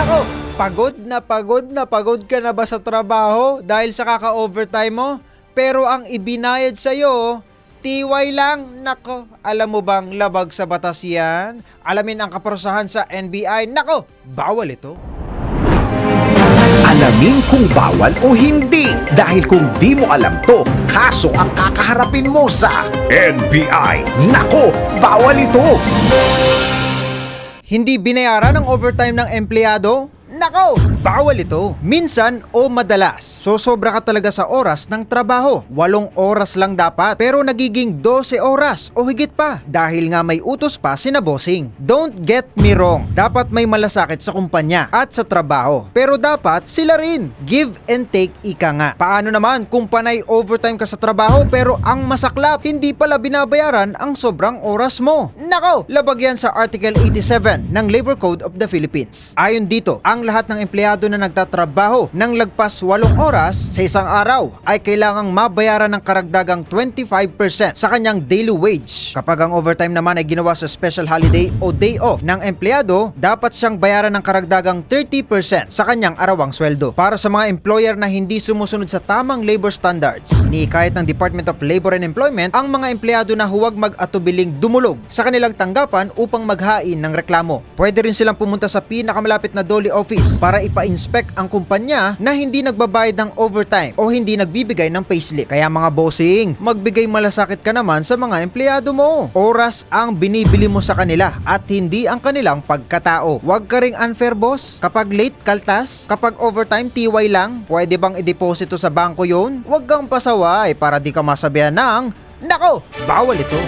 Nako, pagod na pagod na pagod ka na ba sa trabaho dahil sa kaka-overtime mo? Pero ang ibinayad sa'yo, tiway lang. Nako, alam mo bang labag sa batas yan? Alamin ang kaparusahan sa NBI. Nako, bawal ito. Alamin kung bawal o hindi. Dahil kung di mo alam to, kaso ang kakaharapin mo sa NBI. Nako, bawal ito. Hindi binayaran ang overtime ng empleyado? Nako, bawal ito. Minsan o madalas, sosobra ka talaga sa oras ng trabaho. Walong oras lang dapat, pero nagiging 12 oras o higit pa dahil nga may utos pa si na bossing. Don't get me wrong, dapat may malasakit sa kumpanya at sa trabaho. Pero dapat sila rin. Give and take ika nga. Paano naman kung panay overtime ka sa trabaho pero ang masaklap, hindi pala binabayaran ang sobrang oras mo? Nako, labag yan sa Article 87 ng Labor Code of the Philippines. Ayon dito, ang lahat ng empleyado na nagtatrabaho ng lagpas 8 oras sa isang araw ay kailangang mabayaran ng karagdagang 25% sa kanyang daily wage. Kapag ang overtime naman ay ginawa sa special holiday o day off ng empleyado, dapat siyang bayaran ng karagdagang 30% sa kanyang arawang sweldo. Para sa mga employer na hindi sumusunod sa tamang labor standards, iniikayat ng Department of Labor and Employment ang mga empleyado na huwag mag-atubiling dumulog sa kanilang tanggapan upang maghain ng reklamo. Pwede rin silang pumunta sa pinakamalapit na Dole office para ipa-inspect ang kumpanya na hindi nagbabayad ng overtime o hindi nagbibigay ng payslip. Kaya mga bossing, magbigay malasakit ka naman sa mga empleyado mo. Oras ang binibili mo sa kanila at hindi ang kanilang pagkatao. Huwag ka ring unfair boss. Kapag late kaltas, kapag overtime tiway lang, pwede bang i-deposito sa bangko yon? Huwag kang pasaway para di ka masabihan ng Nako, bawal ito.